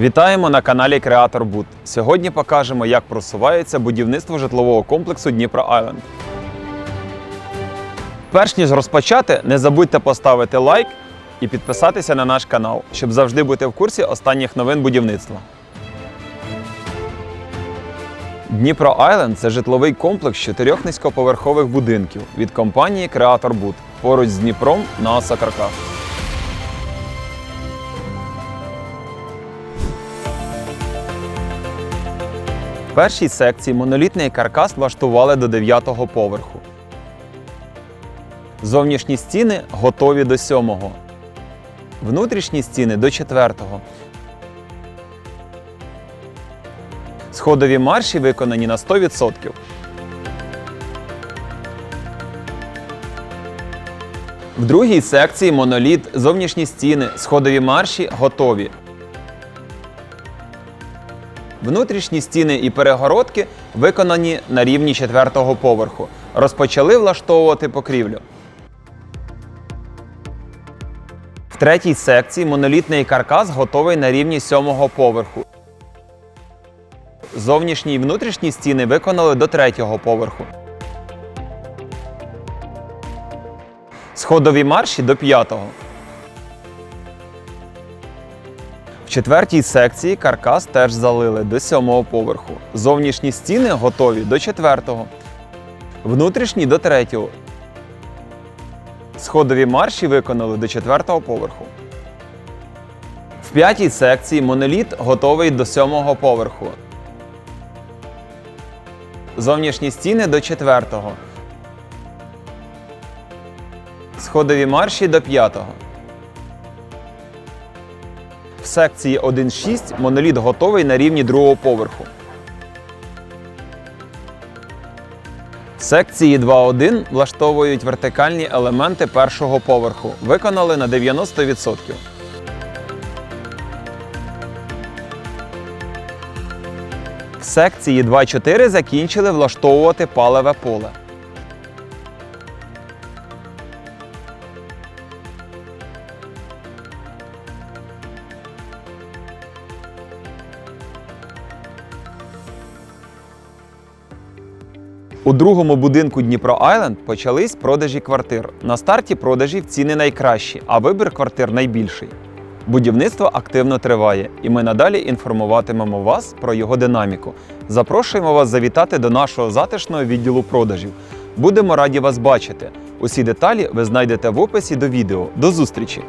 Вітаємо на каналі Креатор Буд. Сьогодні покажемо, як просувається будівництво житлового комплексу Дніпро Айленд. Перш ніж розпочати, не забудьте поставити лайк і підписатися на наш канал, щоб завжди бути в курсі останніх новин будівництва. Дніпро Айленд це житловий комплекс чотирьох низькоповерхових будинків від компанії Креатор Буд поруч з Дніпром на Осокарках. В першій секції монолітний каркас влаштували до 9-го поверху. Зовнішні стіни готові до 7-го. Внутрішні стіни до 4-го. Сходові марші виконані на 100%. В другій секції моноліт, зовнішні стіни, сходові марші готові. Внутрішні стіни і перегородки виконані на рівні четвертого поверху. Розпочали влаштовувати покрівлю. В третій секції монолітний каркас готовий на рівні сьомого поверху. Зовнішні і внутрішні стіни виконали до третього поверху. Сходові марші до п'ятого. Четвертій секції каркас теж залили до сьомого поверху. Зовнішні стіни готові до четвертого. Внутрішні до третього. Сходові марші виконали до четвертого поверху. В п'ятій секції моноліт готовий до сьомого поверху. Зовнішні стіни до четвертого. Сходові марші до п'ятого. В секції 1.6 моноліт готовий на рівні другого поверху. В секції 2.1 влаштовують вертикальні елементи першого поверху. Виконали на 90%. В секції 2.4 закінчили влаштовувати палеве поле. У другому будинку Дніпро Айленд почались продажі квартир. На старті продажів ціни найкращі, а вибір квартир найбільший. Будівництво активно триває, і ми надалі інформуватимемо вас про його динаміку. Запрошуємо вас завітати до нашого затишного відділу продажів. Будемо раді вас бачити. Усі деталі ви знайдете в описі до відео. До зустрічі!